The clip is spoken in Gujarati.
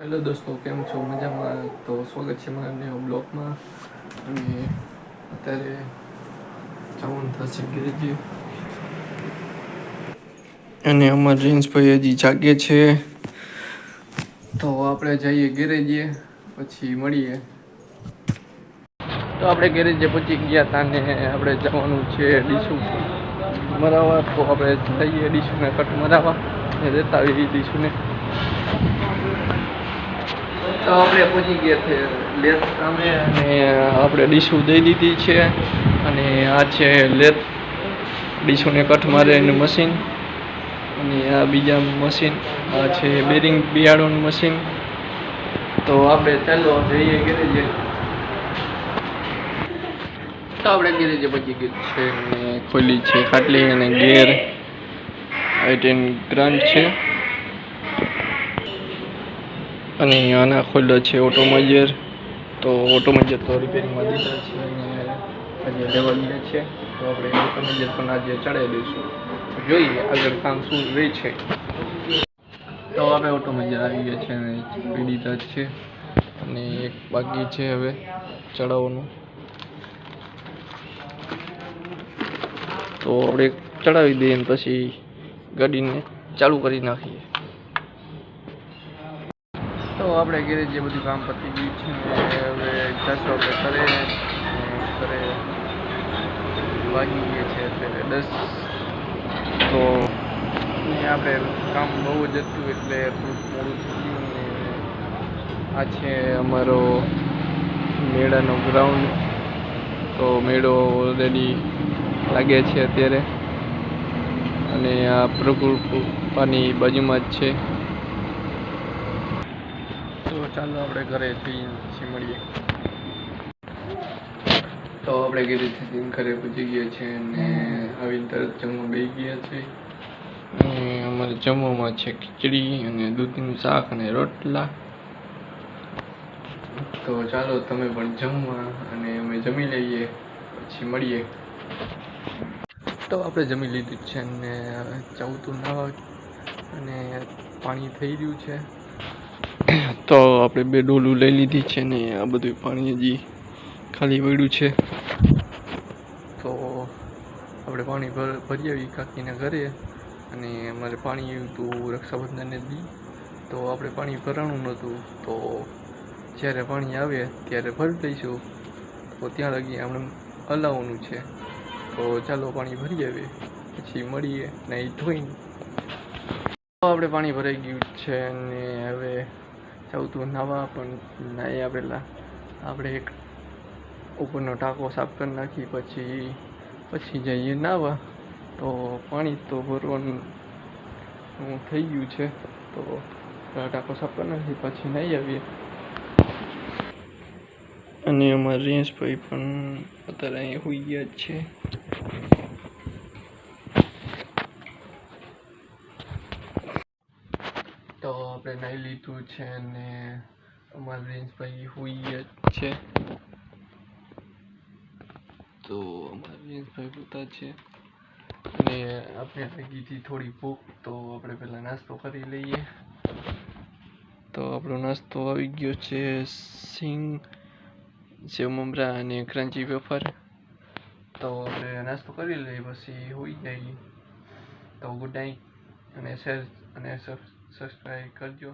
હેલો દોસ્તો, કેમ છો? મજામાં? તો સ્વાગત છે મારા નવા બ્લોગમાં. અને અત્યારે જવાનું થશે ગીરજી અને અમારા રીંસભાઈ હજી જાગે છે. તો આપણે જઈએ ગેરેજે, પછી મળીએ. તો આપણે ગેરેજે પહોંચી ગયા હતા ને આપણે જવાનું છે ડીસુ મરાવા, તો આપણે જઈએ ડીસુને કટ મરાવા ને દેતા આવીએ ડીસુને. તો આપણે પહોંચી ગયા છે, લેસ સામે અને આપણે ડીશું દઈ દીધી છે અને આ છે લેસ. ડીશુને કઠ મારે એનું મશીન અને આ બીજા મશીન, આ છે બેરિંગ બિયાડોનું મશીન. તો આપણે ચાલો જઈએ ગેરેજે. તો આપણે ગેરેજે પહોંચી ગયું છે અને ખોલી છે ખાટલી અને ગેર. આઈટેન ગ્રાન્ટ છે. અને આના ખોલ્યો છે ઓટોમાઇઝર તો ઓટોમેજર તો રિપેરિંગમાં દીધા છે અને આજે લેવા બે છે. તો આપણે ઓટોમાઇઝર પણ આજે ચડાવી દઈશું. જોઈએ આગળ કામ શું રહે છે. તો આપણે ઓટોમાઇઝર આવી ગયા છે અને ચડાવી દીધા છે. અને એક બાકી છે હવે ચડાવવાનું. તો આપણે ચડાવી દઈએ પછી ગાડીને ચાલુ કરી નાખીએ. તો આપણે ઘરે જે બધું કામ પતી ગયું છે હવે ચારસો આપણે કરે કરે. વાગી ગયા છે અત્યારે દસ. તો આપણે કામ બહુ જ હતું એટલે થોડુંક મોડું થઈ ગયું આ છે અમારો મેળાનો ગ્રાઉન્ડ તો મેળો ઓલરેડી લાગે છે અત્યારે. અને આ પ્રકૃપાની બાજુમાં જ છે. ચાલો આપણે ઘરે પછી મળીએ. તો આપણે કીધું છે ઘરે પહોંચી ગયા છે અને આવીને તરત જમવા બેસી ગયા છે. અને અમારે જમવામાં છે ખીચડી અને દૂધનું શાક અને રોટલા. તો ચાલો તમે પણ જમવા અને અમે જમી લઈએ, પછી મળીએ. તો આપણે જમી લીધું છે અને ચાવતું નવા અને પાણી થઈ રહ્યું છે. તો આપણે બે ડોલું લઈ લીધી છે ને આ બધું પાણી હજી ખાલી પડ્યું છે. તો આપણે પાણી ભર ભરી આવી કાકીના ઘરે અને અમારે પાણી આવ્યું હતું રક્ષાબંધનને દી. તો આપણે પાણી ભરાણું નહોતું તો જ્યારે પાણી આવે ત્યારે ભરી દઈશું. તો ત્યાં લગી આપણે હલાવવાનું છે. તો ચાલો પાણી ભરી આવીએ પછી મળીએ નહીં ધોઈને. આપણે પાણી ભરાઈ ગયું છે અને હવે ચાવતું નાવા, પણ નાહ્યા પહેલાં આપણે એક ઉપરનો ટાંકો સાફ કરી નાખી, પછી પછી જઈએ નાહવા તો પાણી તો ભરવાનું થઈ ગયું છે. તો ટાંકો સાફ કરી નાખી, પછી નાહી આવીએ. અને અમારા રેન્સભાઈ પણ અત્યારે અહીંયા હોઈ ગયા છે. તો લીધું છે અને અમારા રેન્સભાઈ હોઈ જ છે. તો અમારા રેન્સભાઈ પોતા છે. અને આપણે લાગી હતી થોડી ભૂખ, તો આપણે પહેલાં નાસ્તો કરી લઈએ. તો આપણો નાસ્તો આવી ગયો છે સિંગ, સેવ મમરા અને ક્રાંચી વેફર. તો આપણે નાસ્તો કરી લઈએ, પછી હોઈ જઈએ તો ગુડ નાઇટ અને શેર અને સબસ્ક્રાઈબ કરજો.